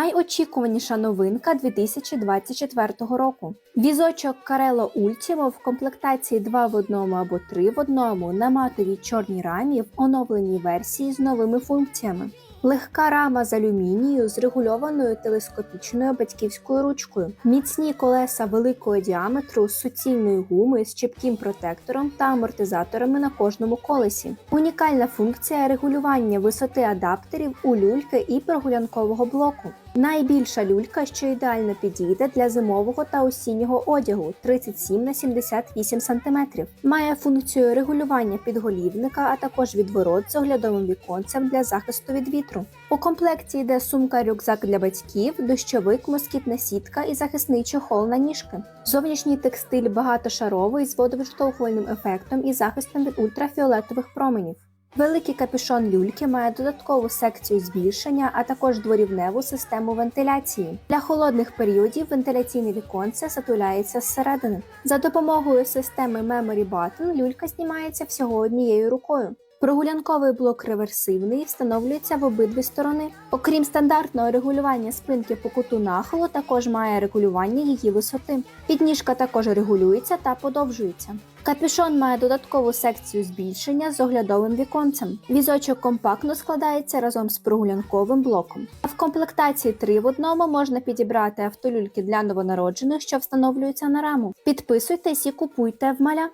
Найочікуваніша новинка 2024 року. Візочок Carello Ultimo в комплектації 2 в 1 або 3 в 1 на матовій чорній рамі в оновленій версії з новими функціями. Легка рама з алюмінію з регульованою телескопічною батьківською ручкою, міцні колеса великого діаметру з суцільною гумою з чіпким протектором та амортизаторами на кожному колесі. Унікальна функція регулювання висоти адаптерів у люльки і прогулянкового блоку. Найбільша люлька, що ідеально підійде для зимового та осіннього одягу 37 на 78 см. Має функцію регулювання підголівника, а також відворот з оглядовим віконцем для захисту від вітру. У комплекті йде сумка-рюкзак для батьків, дощовик, москітна сітка і захисний чохол на ніжки. Зовнішній текстиль багатошаровий з водовиштовхувальним ефектом і захистом від ультрафіолетових променів. Великий капюшон люльки має додаткову секцію збільшення, а також дворівневу систему вентиляції. Для холодних періодів вентиляційне віконце затуляється зсередини. За допомогою системи Memory Button люлька знімається всього однією рукою. Прогулянковий блок реверсивний встановлюється в обидві сторони. Окрім стандартного регулювання спинки по куту нахилу, також має регулювання її висоти. Підніжка також регулюється та подовжується. Капюшон має додаткову секцію збільшення з оглядовим віконцем. Візочок компактно складається разом з прогулянковим блоком. А в комплектації 3 в одному можна підібрати автолюльки для новонароджених, що встановлюються на раму. Підписуйтесь і купуйте в маля.